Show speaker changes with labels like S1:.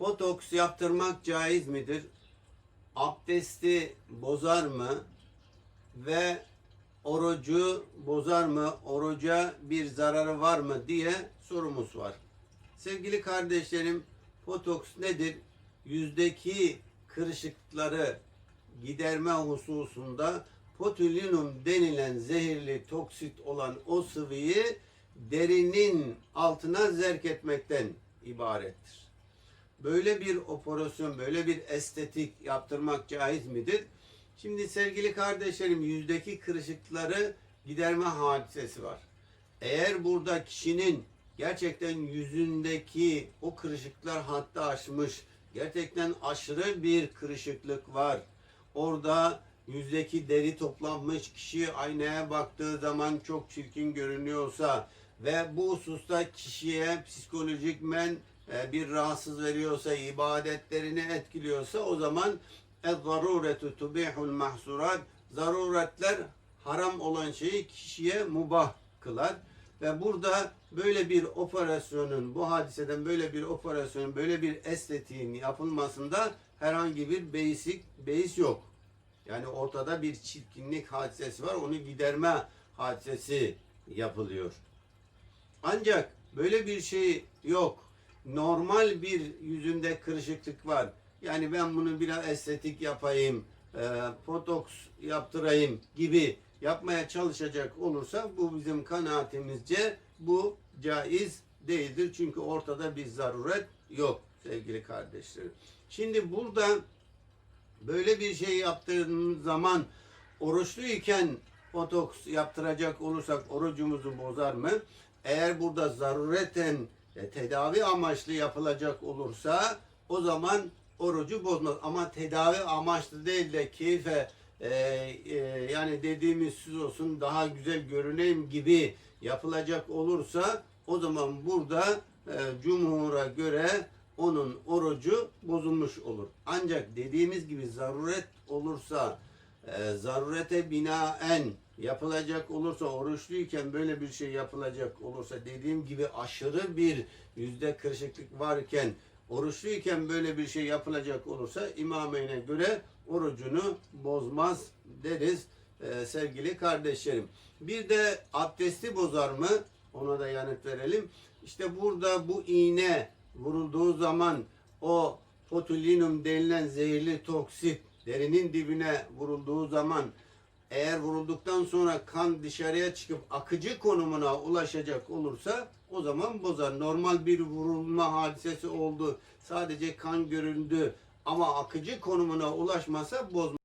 S1: Botoks yaptırmak caiz midir? Abdesti bozar mı? Ve orucu bozar mı? Oruca bir zararı var mı diye sorumuz var. Sevgili kardeşlerim, botoks nedir? Yüzdeki kırışıklıkları giderme hususunda botulinum denilen zehirli toksit olan o sıvıyı derinin altına zerk etmekten ibarettir. Böyle bir operasyon, böyle bir estetik yaptırmak caiz midir? Şimdi sevgili kardeşlerim yüzdeki kırışıkları giderme hadisesi var. Eğer burada kişinin gerçekten yüzündeki o kırışıklar hatta aşmış, gerçekten aşırı bir kırışıklık var. Orada yüzdeki deri toplanmış kişi aynaya baktığı zaman çok çirkin görünüyorsa ve bu hususta kişiye psikolojik men bir rahatsız veriyorsa, ibadetlerini etkiliyorsa o zaman اَذْضَرُورَةُ تُبِيحُ الْمَحْسُورَاتِ Zaruretler haram olan şeyi kişiye mubah kılar. Ve burada böyle bir operasyonun, bu hadiseden böyle bir operasyonun, böyle bir estetiğin yapılmasında herhangi bir beis, beis yok. Yani ortada bir çirkinlik hadisesi var. Onu giderme hadisesi yapılıyor. Ancak böyle bir şey yok. Normal bir yüzünde kırışıklık var. Yani ben bunu biraz estetik yapayım, e, botoks yaptırayım gibi yapmaya çalışacak olursa bu bizim kanaatimizce bu caiz değildir. Çünkü ortada bir zaruret yok sevgili kardeşlerim. Şimdi burada böyle bir şey yaptığımız zaman oruçluyken botoks yaptıracak olursak orucumuzu bozar mı? Eğer burada zarureten e, tedavi amaçlı yapılacak olursa o zaman orucu bozmaz. Ama tedavi amaçlı değil de keyfe e, e, yani dediğimiz söz olsun daha güzel görüneyim gibi yapılacak olursa o zaman burada e, cumhura göre onun orucu bozulmuş olur. Ancak dediğimiz gibi zaruret olursa e, zarurete binaen yapılacak olursa oruçluyken böyle bir şey yapılacak olursa dediğim gibi aşırı bir yüzde kırışıklık varken oruçluyken böyle bir şey yapılacak olursa imameyne göre orucunu bozmaz deriz e, sevgili kardeşlerim. Bir de abdesti bozar mı? Ona da yanıt verelim. İşte burada bu iğne vurulduğu zaman o botulinum denilen zehirli toksit derinin dibine vurulduğu zaman eğer vurulduktan sonra kan dışarıya çıkıp akıcı konumuna ulaşacak olursa o zaman bozar. Normal bir vurulma hadisesi oldu. Sadece kan göründü ama akıcı konumuna ulaşmasa bozmaz.